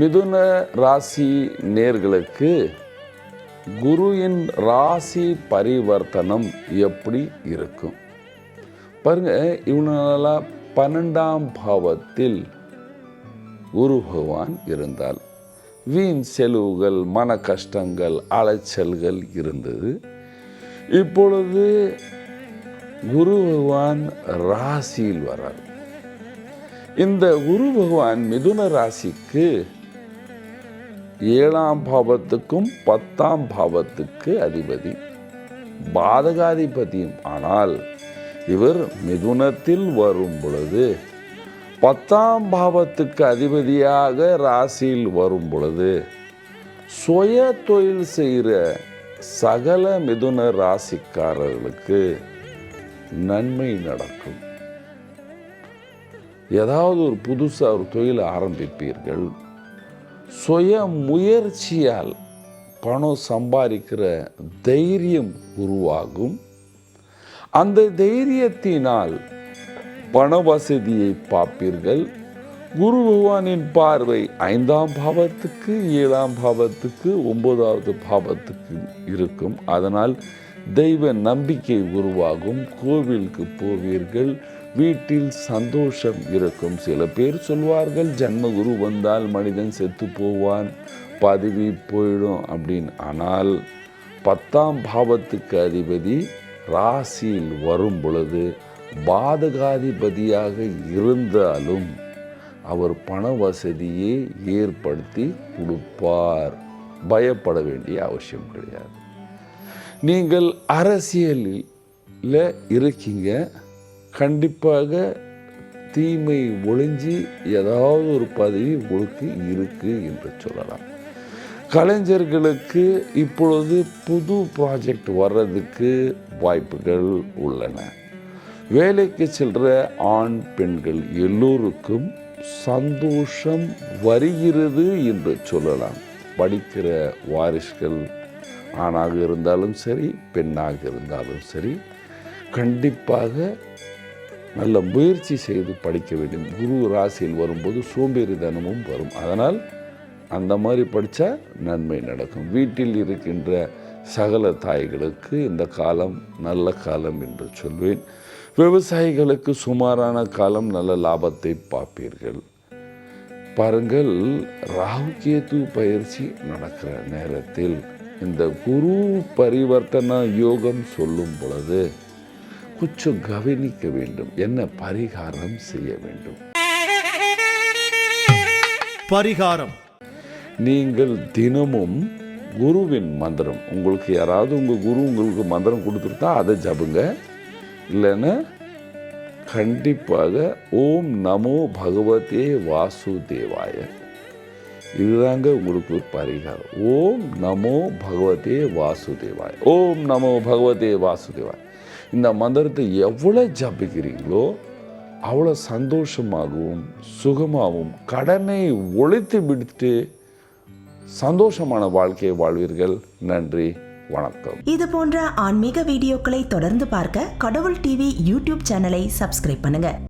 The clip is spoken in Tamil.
மிதுன ராசி நேர்களுக்கு குருவின் ராசி பரிவர்த்தனம் எப்படி இருக்கும்? பாருங்க இவனால பன்னெண்டாம் பாவத்தில் குரு பகவான் இருந்தால் வீண் செலவுகள் மன கஷ்டங்கள் அலைச்சல்கள் இருந்தது. இப்பொழுது குரு பகவான் ராசியில் வரார் இந்த குரு பகவான் மிதுன ராசிக்கு ஏழாம் பாவத்துக்கும் பத்தாம் பாவத்துக்கு அதிபதி. பாதகாதிபதியும் ஆனால் இவர் மிதுனத்தில் வரும் பொழுது பத்தாம் பாவத்துக்கு அதிபதியாக ராசியில் வரும் பொழுது சுய தொழில் செய்கிற சகல மிதுன ராசிக்காரர்களுக்கு நன்மை நடக்கும். ஏதாவது ஒரு புதுசாக ஒரு தொழிலை ஆரம்பிப்பீர்கள். சுய முயற்சியால் பணம் சம்பாதிக்கிற தைரியம் உருவாகும். அந்த தைரியத்தினால் பண வசதியை பார்ப்பீர்கள். குரு பகவானின் பார்வை ஐந்தாம் பாவத்துக்கு ஏழாம் பாவத்துக்கு ஒன்பதாவது பாவத்துக்கு இருக்கும். அதனால் தெய்வ நம்பிக்கை உருவாகும். கோவிலுக்கு போவீர்கள். வீட்டில் சந்தோஷம் இருக்கும். சில பேர் சொல்வார்கள் ஜன்மகுரு வந்தால் மனிதன் செத்து போவான் பதவி போயிடும் அப்படின்னு. ஆனால் பத்தாம் பாவத்துக்கு அதிபதி ராசியில் வரும் பொழுது பாதகாதிபதியாக இருந்தாலும் அவர் பண வசதியை ஏற்படுத்தி கொடுப்பார். பயப்பட வேண்டிய அவசியம் கிடையாது. நீங்கள் அரசியலில் இருக்கீங்க. கண்டிப்பாக தீமை ஒளிஞ்சி ஏதாவது ஒரு பதவி உங்களுக்கு இருக்கு என்று சொல்லலாம். கலைஞர்களுக்கு இப்பொழுது புது ப்ராஜெக்ட் வர்றதுக்கு வாய்ப்புகள் உள்ளன. வேலைக்கு செல்கிற ஆண் பெண்கள் எல்லோருக்கும் சந்தோஷம் வருகிறது என்று சொல்லலாம். படிக்கிற வாரிசுகள் ஆணாக இருந்தாலும் சரி பெண்ணாக இருந்தாலும் சரி கண்டிப்பாக நல்ல முயற்சி செய்து படிக்க வேண்டும். குரு ராசியில் வரும்போது சோம்பேறித்தனமும் வரும். அதனால் அந்த மாதிரி படித்தா நன்மை நடக்கும். வீட்டில் இருக்கின்ற சகல தாய்களுக்கு இந்த காலம் நல்ல காலம் என்று சொல்வேன். விவசாயிகளுக்கு சுமாரான காலம் நல்ல லாபத்தை பார்ப்பீர்கள். பாருங்கள் ராகு கேது பயிற்சி நடக்கிற நேரத்தில் இந்த குரு பரிவர்த்தன யோகம் சொல்லும் பொழுது கொஞ்சம் கவனிக்க வேண்டும். என்ன பரிகாரம் செய்ய வேண்டும்? பரிகாரம். நீங்கள் தினமும் குருவின் மந்திரம் உங்களுக்கு யாராவது உங்கள் குரு உங்களுக்கு மந்திரம் கொடுத்துருத்தா அதை ஜபுங்க. இல்லைன்னா கண்டிப்பாக ஓம் நமோ பகவதே வாசுதேவாய. இதுதாங்க உங்களுக்கு ஒரு பரிகாரம். ஓம் நமோ பகவதே வாசுதேவாய. ஓம் நமோ பகவதே வாசுதேவாய. இந்த மந்திரத்தை எவ்வளோ ஜபிக்கிறீங்களோ அவ்வளோ சந்தோஷமாகவும் சுகமாகவும் கடனை ஒழித்து விடுத்து சந்தோஷமான வாழ்க்கையை வாழ்வீர்கள். நன்றி வணக்கம். இது போன்ற ஆன்மீக வீடியோக்களை தொடர்ந்து பார்க்க கடவுள் டிவி யூடியூப் சேனலை சப்ஸ்கிரைப் பண்ணுங்க.